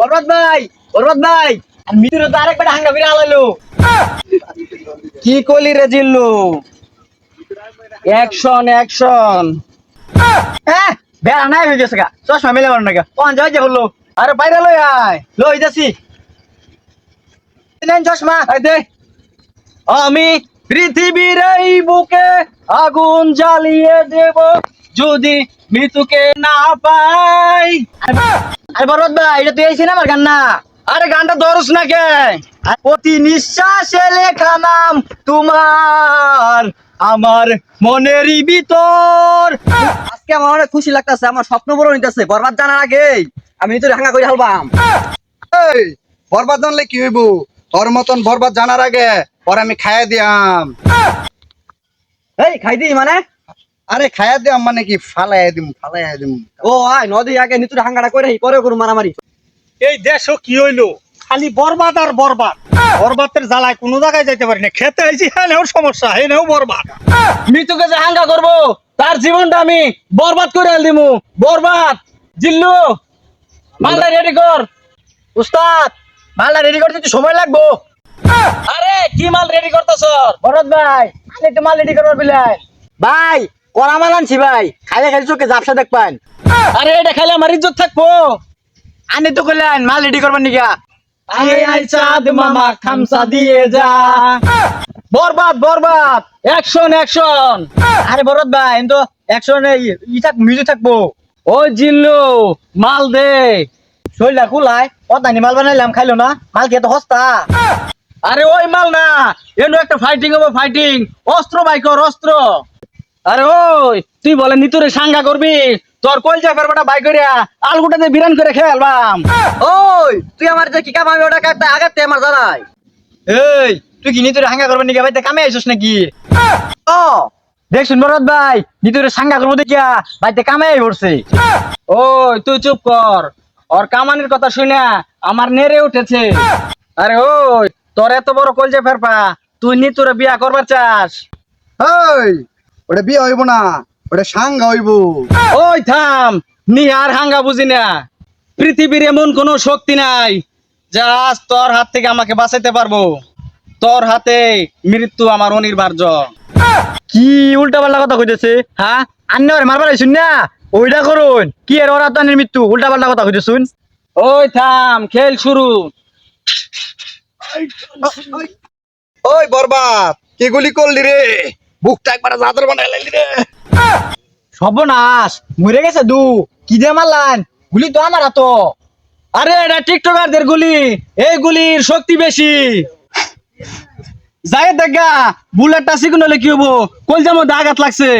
বরবাদ ভাই বরবাদ ভাই। তো আরেকবার হাঙ্গা ফিরে কি কলি রে জিল্লু? অ্যাকশন অ্যাকশন বেড়া নাই হয়ে গেছে গা। চশমা মিলে মারো না আরে বাইরে আয়। নেন চশমা। দে। আমি পৃথিবীর এই বুকে আগুন জ্বালিয়ে দেব, যদি মৃত্যুকে না পাই। আরে বরবাদ ভাই, এটা তুই এই সিনেমার গান না? আরে গানটা ধরস না কে? প্রতি নিঃশ্বাসে লেখা নাম তোমার, আমার মনেরই ভিতর। আজকে আমার অনেক খুশি লাগতেছে, আমার স্বপ্ন পূরণ হইতেছে, বরবাদ জানার আগে আমি তোর হাঙ্গা করে হালবাম। এই, বরবাদ জানলে কি হইব? তোর মতন বরবাদ জানার আগে, পরে আমি খাইয়া দিয়াম। এই খাই দিই মানে? আরে খাইয়া দিয়াম মানে কি ফালাইয়া দিম ফালাইয়া দিম। ও আয় নদী আগে নিতুর হাঙ্গাটা করে পরে করুন মারামারি। এই দেশও কি হইল? খালি বরবাদ আর বরবাদ। বরবাদের জ্বালায় কোনো জায়গায় যাইতে পারি না। খেতে আইছি হ্যাঁ নেও সমস্যা হ্যাঁ নেও বরবাদ। মৃত্যুকে যে হাঙ্গা করব তার জীবনটা আমি বরবাদ করে আল দিমু। বরবাদ জিল্লু মালটা রেডি কর। উস্তাদ মালটা রেডি করতে একটু সময় লাগবো। আরে কি মাল রেডি করতেছ? ভরত ভাই আমি একটু মাল রেডি করবার বিলাই। ভাই কড়া মাল আনছি ভাই। খাইলে খাইলে চোখে জাপসা দেখ পান আরে এটা খাইলে আমার ইজ্জত থাকব। আনি তো মাল রেডি করবার নিকা? আরে আই চাঁদ মামা খামসা দিয়ে যা। বরবাদ বরবাদ। অ্যাকশন অ্যাকশন আরে বরবাদ ভাই অ্যাকশন ই থাক মিউজিক থাকব। ও জিল্লু মাল দে। শরীরটা কুলাই অতানি মাল বানাইলাম খাইলো না? মাল খেয়ে তো হস্তা আরে ওই মাল না। এনো একটা ফাইটিং হবে ফাইটিং অস্ত্র বাই কর অস্ত্র। আরে ওই তুই বলে নিতুরে সাঙ্গা করবি তোর কল যা পারবাটা বাই করিয়া আলগুটাতে বিরান করে খেলবাম ওই তুই আমার যে কি কাম আমি ওটা কাটতে আগাতে আমার জানাই। এই তুই কি নিতুরে হাঙ্গা করবি নাকি? ভাইতে কামে আইছস নাকি? ও দেখ শুন বরদ ভাই নিতুরে সাঙ্গা করব দেখিয়া ভাইতে কামে আই পড়ছে। ওই তুই চুপ কর ওর কামানির কথা শুনে আমার নেড়ে উঠেছে। আরে ওই তোর এত বড় কলজে ফেরপা তুই নিতুরে বিয়া করবার চাস। এই ওটা বিয়ে হইব না ওটা সাঙ্গা হইব। ওই থাম নি আর হাঙ্গা বুঝি না। পৃথিবীর এমন কোনো শক্তি নাই যা আজ তোর হাত থেকে আমাকে বাঁচাইতে পারব। তোর হাতে মৃত্যু আমার অনিবার্য কি উল্টা পাল্টা কথা কইতেছে হ্যাঁ? আন্নে ওরে মারবার আইছুন না? ওইটা করুন। কি এর ওরা তো মৃত্যু? উল্টা পাল্টা কথা কইতেছুন। ওই থাম খেল শুরু। ওই বরবাদ কি গুলি করলি রে? বুকটা একবার জাদর বানাই লাইলি রে। সর্বনাশ, মরে গেছে দু। কি দিয়ে মারলান? গুলি তো আমার হাতো আরে, এটা টিকটকারদের গুলি। এই গুলির শক্তি বেশি। যাই দেখা বুলেটটা সিগুন হলে কি হব? কলজার মধ্যে আঘাত লাগছে।